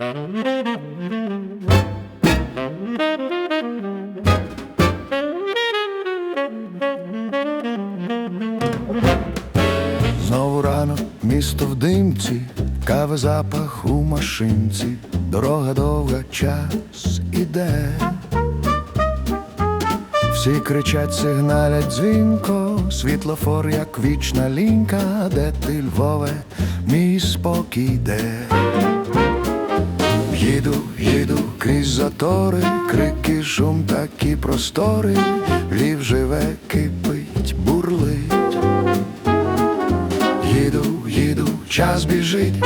Знову ранок, місто в димці, кави запах у машинці, дорога довга, час іде. Всі кричать, сигналять дзвінко, світлофор, як вічна лінька, де ти, Львове, мій спокій де. Їду, їду крізь затори, крики, шум, такі простори, Лів живе, кипить, бурлить. Їду, їду, час біжить,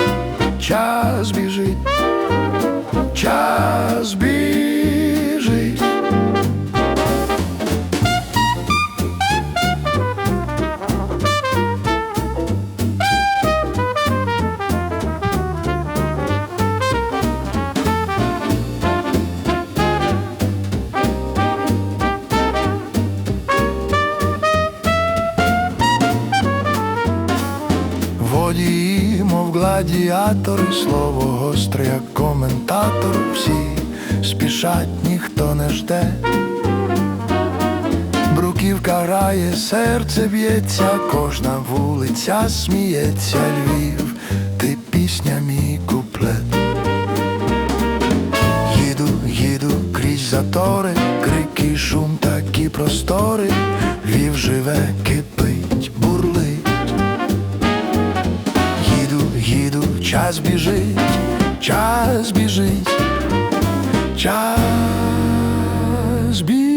час біжить, мов гладіатори, слово гостре, як коментатор, всі спішать, ніхто не жде. Бруківка грає, серце б'ється, кожна вулиця сміється, Львів, ти пісня, мій куплет. Їду, їду крізь затори, крики, шум, такі простори, Львів живе, кипить, час біжить, час біжить, час біжить.